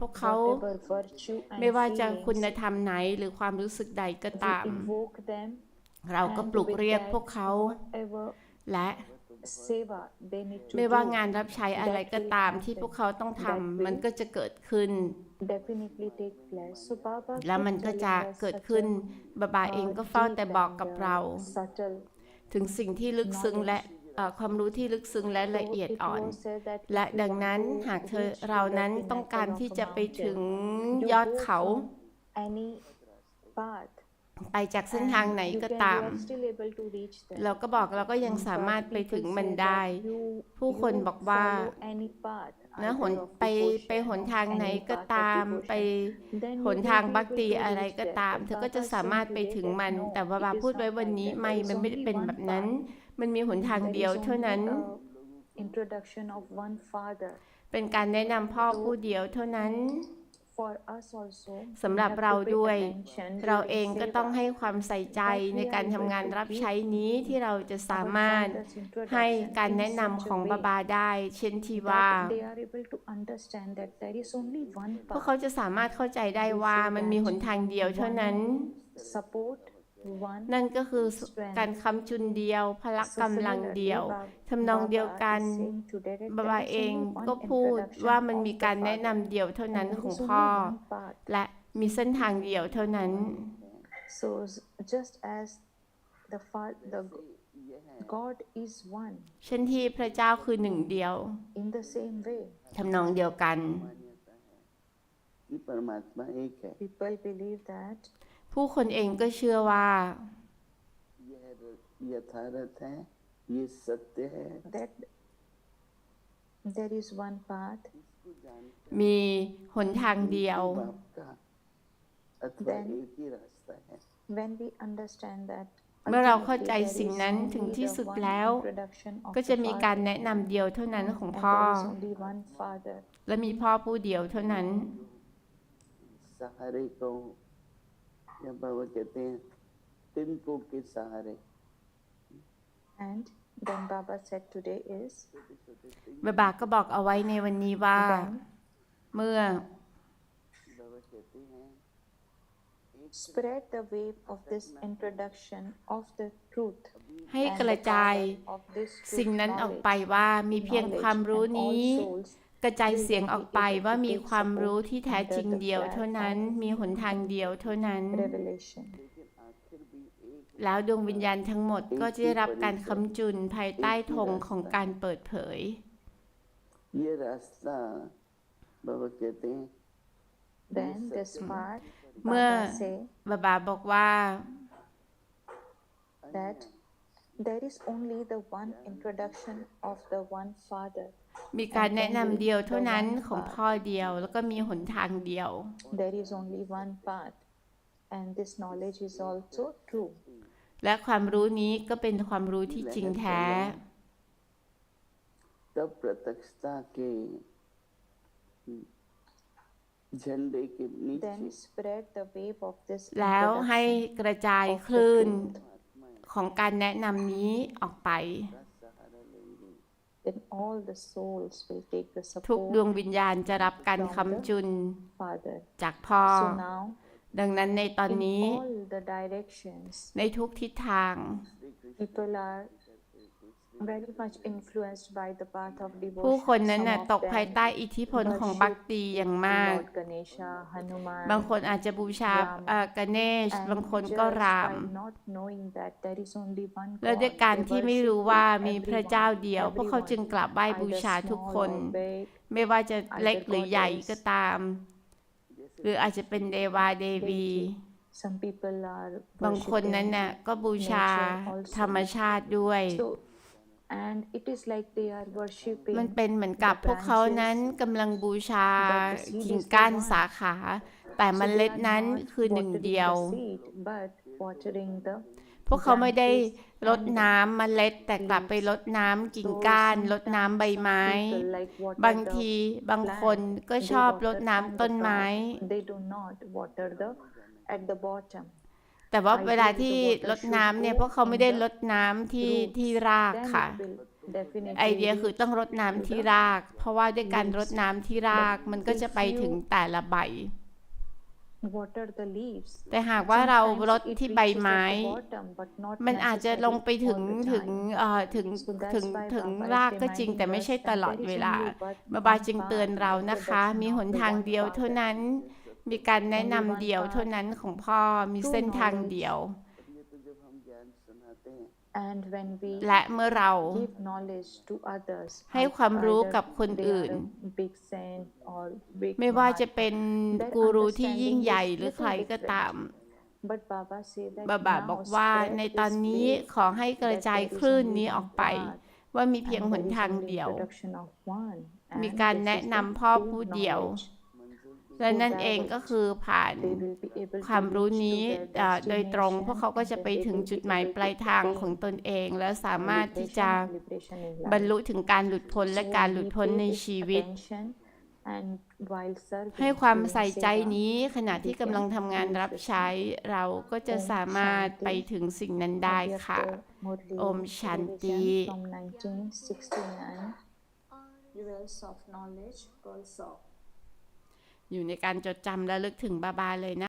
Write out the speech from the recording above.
พวกเขา whatever virtue and ไม่ว่าจะ feelings, คุณธรรมไหนหรือความรู้สึกใดก็ we ตาม invoke them เราก็ปลุกเรียกพวกเขา whatever และ seva they need to ไม่ว่า do งานรับใช้อะไรก็ตามที่พวกเขาต้องทำมันก็จะเกิดขึ้น definitely take place so Baba แล้ว keep มันก็จะ telling us เกิด such ขึ้น a, บาบาเองก็ uh, เฝ้าแต่ deep บอกกับ and, เรา uh, subtle ถึงสิ่งที่ลึกซึ้งและเอ่อ ความรู้ที่ลึกซึ้งและละเอียด So it อ่อน was said that และ if you ดัง want นั้น to หากเธอ reach เรา the นั้นต้องการ pinnacle ที่ of a จะไปถึง mountain, you ยอด go เขา from any path ไปจากเส้นทางไหน and you ก็ can- ตาม you are still able to reach them. เราก็บอกเราก็ยังสามารถ But ไปถึง people มัน say ได้ that you- ผู้คน you บอกว่า follow any path, นะหน either of ไป devotion ไปหน or ทางไหน any ก็ path of ตาม ไป devotion, then ห you น will ทาง be บัก able ตี to อะไร reach ก็ there. ตาม But เธอก็จะ Baba สามารถ said ไป today ถึง that มัน no, แต่ว่า it บา is พูด not ไว้ like วัน that. นี้ There ไม่ is มันไม่ได้ only เป็น one แบบนั้น path. มันมีหนทาง There เดียว is เท่า only นั้น a introduction of one father. เป็นการแนะนำพ่อผู้เดียวเท่านั้น For us also, สำหรับ we have เรา to pay ด้วย attention เรา during เองก็ต้อง seva. ให้ความใส่ใจในการทำงานรับใช้นี้ที่เราจะสามารถ Our father's ให้ introduction การ in แนะนำ such a ของบา way บาได้ เช่นที่ว่า that they are able to understand that there is only one พวก path. เขาจะสามารถเข้าใจได้ว่ามันมีหนทางเดียวเท่านั้น Support one นั่นก็คือการคำจุนเดียว พละกำลังเดียวทำนองเดียวกันบาบาเองก็พูดว่ามันมีการแนะนำเดียวเท่านั้นของพ่อ และมีเส้นทางเดียวเท่านั้น so just as the the God is one เช่นที่พระเจ้าคือหนึ่งเดียว in ทำนองเดียวกัน people believe that ผู้คนเองก็เชื่อว่ามีหนทางเดียว when we understand that เมื่อเราเข้าใจสิ่งนั้นถึงที่สุดแล้ว ก็จะมีการแนะนำเดียวเท่านั้นของพ่อ และมีพ่อผู้เดียวเท่านั้น या बाबा कहते हैं तिनको के सहारे And then Baba said today is บาบาก็บอกเอาไว้ในวันนี้ว่า when เมื่อ बाबा कहते हैं spread the wave of this introduction of the truth ให้ and กระ the จาย power of this สิ่ง truth นั้นออก knowledge, ไปว่ามีเพียง knowledge ความรู้ and all นี้ souls กระจายเสียงออกไปว่ามีความรู้ที่แท้จริงเดียว เท่านั้นมีหนทางเดียวเท่านั้น แล้วดวงวิญญาณทั้งหมดก็จะได้รับการคำจุนภายใต้ธงของการเปิดเผย เมื่อบาบาบอกว่า there is only the one introduction of the one Father. มีการแนะนำเดียวเท่านั้นของพ่อเดียว แล้วก็มีหนทางเดียว There is only one path. And this knowledge is also true. และความรู้นี้ก็เป็นความรู้ที่จริงแท้ तब प्रत्यक्षता के झंडे के Then नीचे spread the wave of this แล้วให้ introduction กระจาย of ค the ลื่น truth. ของการแนะนำนี้ออกไป Then all the souls will take the ทุก support ดวงวิญญาณจะรับการคำจุน Father. จากพ่อ So now, ดังนั้นในตอน in นี้ all the directions, ในทุกทิศทาง ผู้ devotion. คนนั้น Some น่ะ of ตก them ภายใต้อิทธิพลของบัคตีอย่างมาก Lord Ganesha, Hanuman, บางคนอาจจะบูชาเอ่อกเนช and บางคนก็ just ราม by not knowing that there is only one และด้วย God, การ they ที่ไม่ worship รู้ว่า Him, มีพระเจ้า everyone, เดียว พวกเขาจึง everyone, กราบไหว้บู either ชาทุก small คน or big, ไม่ว่าจะเล็กหรือใหญ่ก็ตาม หรืออาจจะเป็นเดวาเดวี some people are บางคนนั้น worshipping น่ะก็บูชา nature also ธรรมชาติด้วย มันเป็นเหมือนกับ the พวกเขานั้น branches, กำลังบูชา but the seed กิ่ง is the ก้าน one. สาขา แต่เม So ล็ด they are นั้น not คือหนึ่ง watering เดียว the seed, but watering the พวกเขาไม่ได้ branches รด and น้ำเมล็ด แต่กลับไปรดน้ำกิ่งก้านรดน้ำใบไม้ people like water บาง the ทีบางคน plant, ก็ they ชอบร water ด from น้ำ the ต้นไม้ top. They do not water the at the bottom. แต่ว่า I เวลา believe the ที่ water รดน้ำเนี่ย should พวกเขาไม่ได้ go in the รดน้ำที่ roots. ที่ราก Then ค่ะ it will definitely ไอเดียคือ leads ต้องรดน้ำที่ราก เพราะว่าด้วยการรดน้ำที่รากมันก็จะไปถึงแต่ละใบ water the leaves แต่หากว่าเรารด Sometimes it ที่ใบ reaches ไม้ at the bottom, but not มันอาจจะลงไปถึง necessarily all the ถึง time. เอ่อถึง So that's ถึง why ถึง Baba is รากก็จริง แต่ไม่ใช่ reminding ต us ลอด that เว there is ลา only but บาบา one จึง path เตือนเรานะคะ introduction มี of หน the ทาง one เดียว path. เท่านั้น มีการแนะนำเดียวเท่านั้นของพ่อมีเส้นทางเดียว และเมื่อเราให้ความรู้กับคนอื่น ไม่ว่าจะเป็นกูรูที่ยิ่งใหญ่หรือใครก็ตามบาบาบอกว่าในตอนนี้ขอให้กระจายคลื่นนี้ออกไป ว่ามีเพียงหนทางเดียว มีการแนะนำพ่อผู้เดียว และนั่นเองก็คือผ่าน They will be able to ความรู้ reach to นี้ their เอ่อโดยตรงพวก destination เขาก็จะ and ไป then ถึง they will จุด be หมาย able ปลาย to ทาง attain ของตนเอง และสามารถที่ liberation จะ and liberation in life. บรรลุถึงการหลุดพ้นและ So การหลุด we พ้น pay ใน this ชีวิต attention and while serving ให้ความ doing ใส่ใจ seva, นี้ขณะที่กำลังทำงานรับใช้เราก็จะสามารถไปถึงสิ่งนั้นได้ค่ะ Avyakta Murli Om Shanti. revision from 1969 Jewels of Knowledge Pearls of อยู่ในการจดจำและลึกถึงบาบาเลยนะ